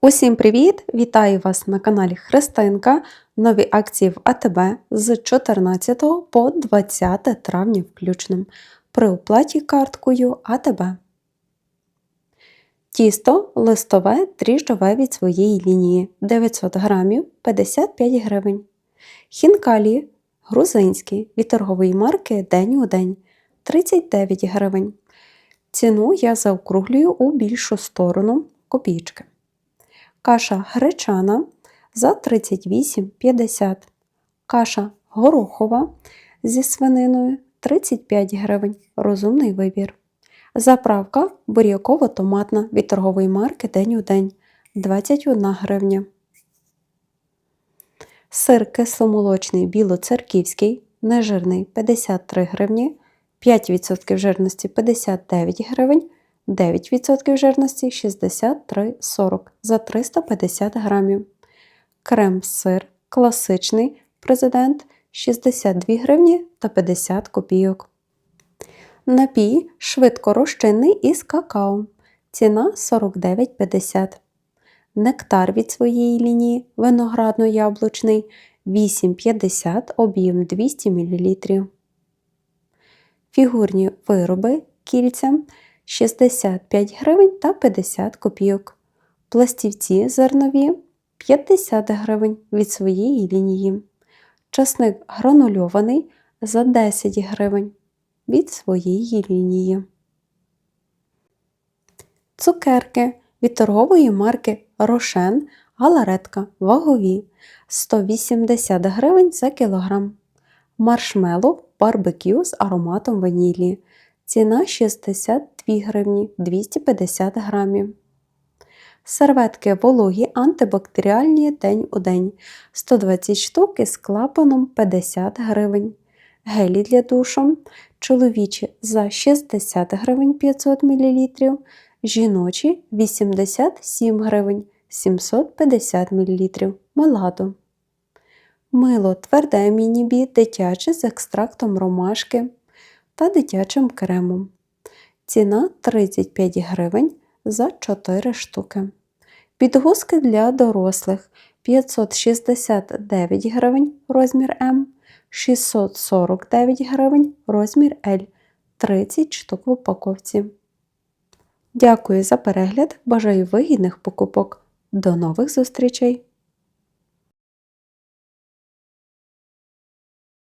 Усім привіт! Вітаю вас на каналі Христинка. Нові акції в АТБ з 14 по 20 травня включно. При оплаті карткою АТБ. Тісто листове дріжджове від своєї лінії 900 грамів 55 гривень. Хінкалі грузинські від торгової марки День у день 39 гривень. Ціну я заокруглюю у більшу сторону копійки. Каша гречана за 38,50. Каша горохова зі свининою 35 гривень. Розумний вибір. Заправка буряково-томатна від торгової марки День у день 21 гривня. Сир кисломолочний білоцерківський, нежирний 53 гривні, 5% жирності 59 гривень, 9% жирності 63,40 за 350 грамів. Крем-сир класичний президент 62 гривні та 50 копійок. Напій швидкорозчинний із какао. Ціна 49,50. Нектар від своєї лінії виноградно-яблучний 8,50 об'єм 200 мл. Фігурні вироби кільця 65 гривень та 50 копійок. Пластівці зернові 50 гривень від своєї лінії. Часник гранульований за 10 гривень від своєї лінії. Цукерки від торгової марки Рошен галаретка вагові 180 гривень за кілограм. Маршмеллоу барбекю з ароматом ванілі. Ціна 62 гривні 250 грамів. Серветки вологі антибактеріальні день у день 120 штук із клапаном 50 гривень. Гелі для душу чоловічі за 60 гривень 500 мл, жіночі 87 гривень 750 мл Меладо. Мило тверде мінібі дитяче з екстрактом ромашки та дитячим кремом. Ціна 35 гривень за 4 штуки. Підгузки для дорослих 569 гривень розмір М, 649 гривень розмір L, 30 штук в упаковці. Дякую за перегляд. Бажаю вигідних покупок. До нових зустрічей!